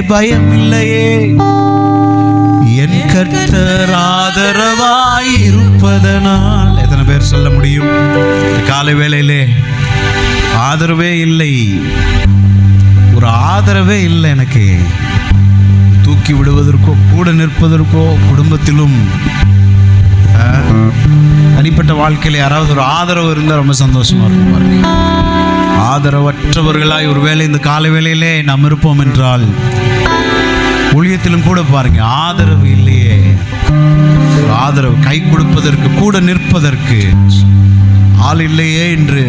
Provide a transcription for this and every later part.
பயமில்லையே. என் கர்த்தர் ஆதரவாய் இருப்பதனால் எத்தனை பேர் சொல்ல முடியும்? காலை வேலையிலே ஆதரவே இல்லை. ஒரு ஆதரவே இல்லை எனக்கு. தூக்கி விடுவதற்கோ கூட நிற்பதற்கோ குடும்பத்திலும் தனிப்பட்ட வாழ்க்கையில் யாராவது ஒரு ஆதரவு இருந்தால் ரொம்ப சந்தோஷமாக இருக்கும் பாருங்க. ஆதரவற்றவர்களாய் ஒருவேளை இந்த காலை வேளையிலே நாம் இருப்போம் என்றால் ஊழியத்திலும் கூட பாருங்க ஆதரவு இல்லையே. ஆதரவு கை கொடுப்பதற்கு கூட நிற்பதற்கு ஆள் இல்லையே என்று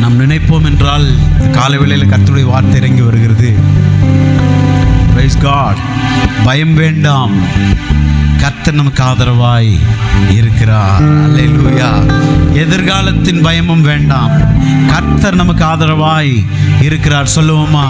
நாம் நினைப்போம் என்றால் காலை வேளையில் கத்துடைய வார்த்தை இறங்கி வருகிறது. காட் பயம் வேண்டாம். கர்த்தர் நமக்கு ஆதரவாய் இருக்கிறார். அல்லேலூயா எதிர்காலத்தின் பயமும் வேண்டாம். கர்த்தர் நமக்கு ஆதரவாய் இருக்கிறார். சொல்லுவோமா?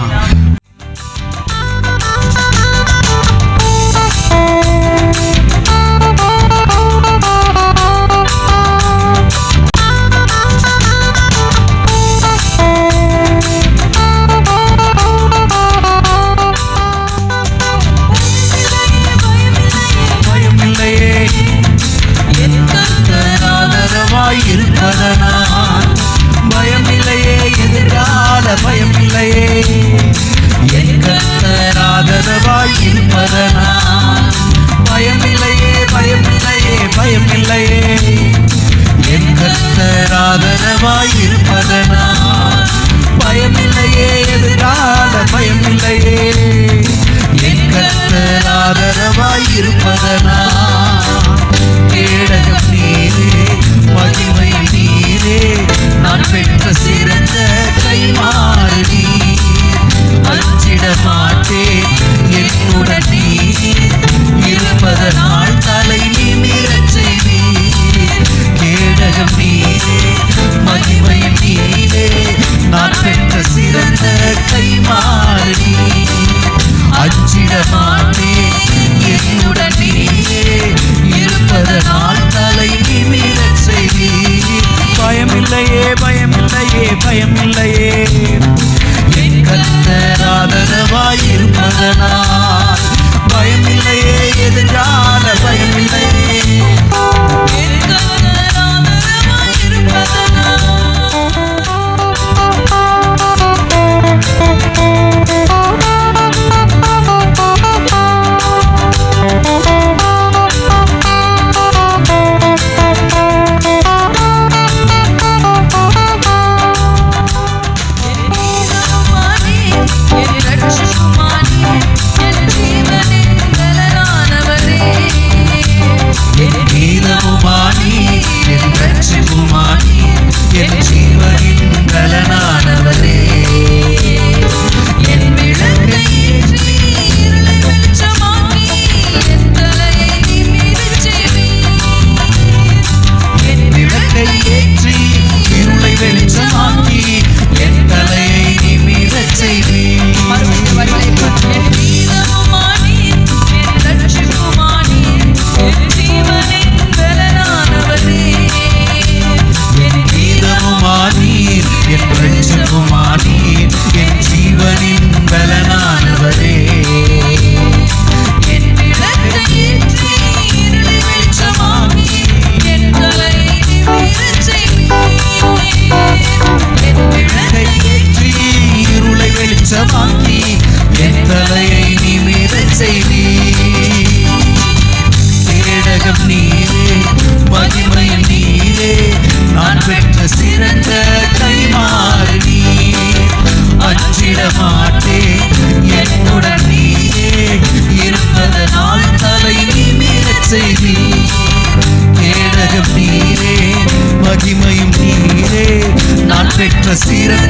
see the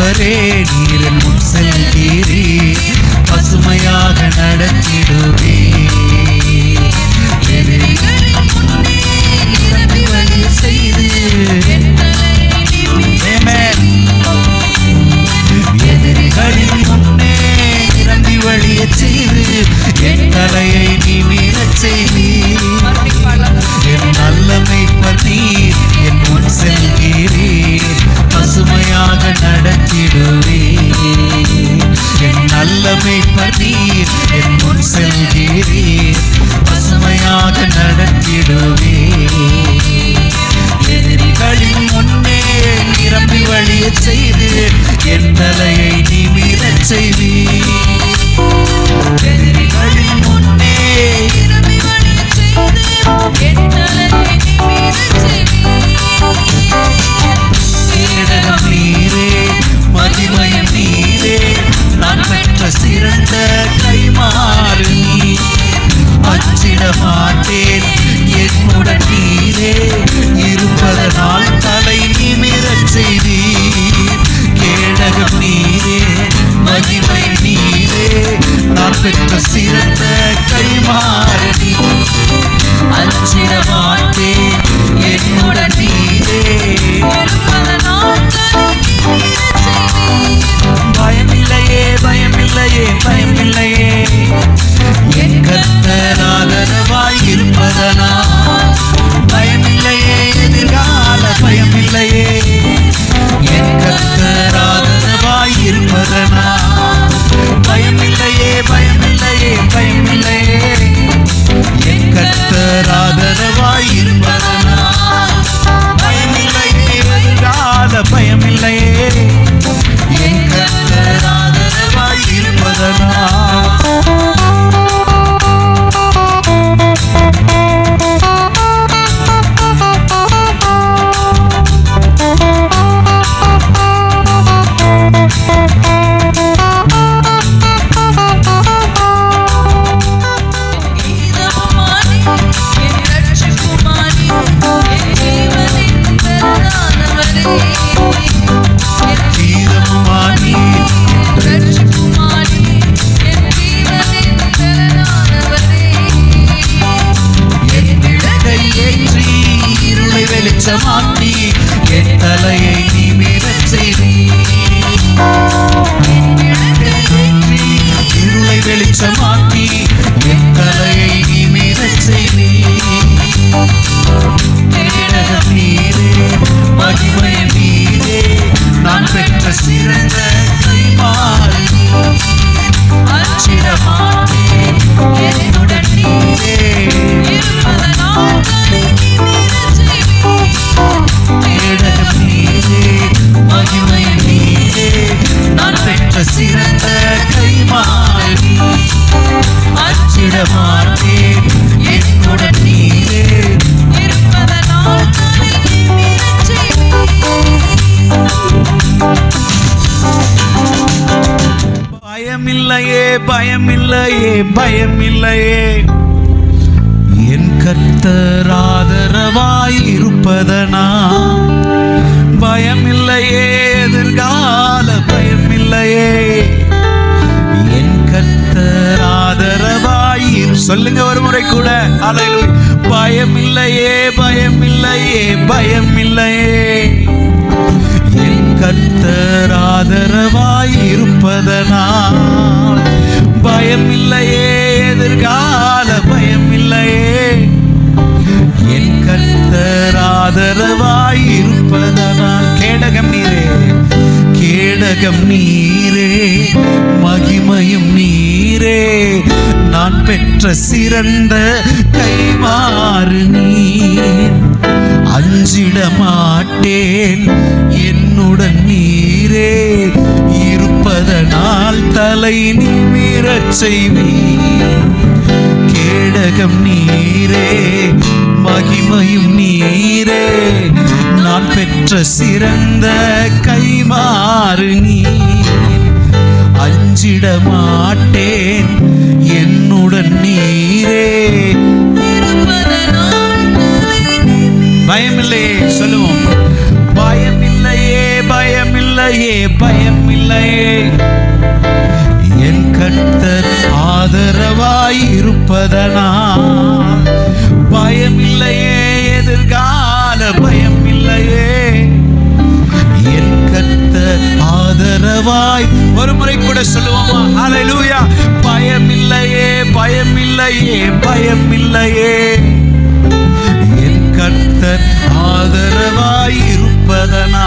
மாட்டேன் நீரின் முன் செல்கிறீ பசுமையாக நடத்திடுவே நிமிரச் செய்வீர் எதிரிகளின் முன்னே நிரம்பி வழி செய்து. என் தலையை நிமிரச் கேடகம் நீரே மகிமையும் நீரே நான் பெற்ற சிறந்த கைமாறு நீர் அச்சிட மாட்டேன் என்னுடன் நீரே. நான் பெற்ற சிறந்த கைமாறு நீர் அச்சிட மாட்டேன் என்னுடன் நீரே பயமில்லையே பயமில்லையே. என் கர்த்தர் ஆதரவாய் இருப்பதனா பயமில்லையே எதிர்கால பயமில்லையே. என் கர்த்தர் ஆதரவாய் சொல்லுங்க ஒரு முறை கூட அல்லேலூயா. பயமில்லையே பயமில்லையே பயமில்லையே. என் கர்த்தர் ஆதரவாய் ஆதரவாய் இருப்பதனால் கேடகம் நீரே கேடகம் நீரே மகிமையும் நீரே. நான் பெற்ற சிறந்த கைமாறு நீர். அஞ்சிட மாட்டேன் என்னுடன் நீரே. இருப்பதனால் தலை நிமிரச் செய்வீர். கேடகம் நீரே மகிமையும் நீரே. நான் பெற்ற சிறந்த கைமாறு நீ அஞ்சிட மாட்டேன் என்னுடன் நீரே. பயமில்லையே சொல்லுவோம். பயமில்லையே பயமில்லையே பயமில்லையே. என் கர்த்தர் ஆதரவாயிருப்பதனா இல்லையே பயம் இல்லையே என் கர்த்தர் ஆதரவாய் இருப்பதனா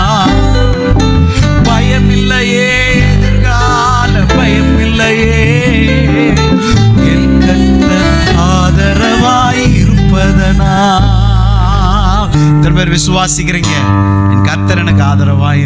பயம் இல்லையே எதிர்கால பயம் இல்லையே என் கர்த்தர் ஆதரவாய் இருப்பதனா எத்தனை பேர் விசுவாசிக்கிறீங்க? என் கர்த்தர் எனக்கு ஆதரவாய்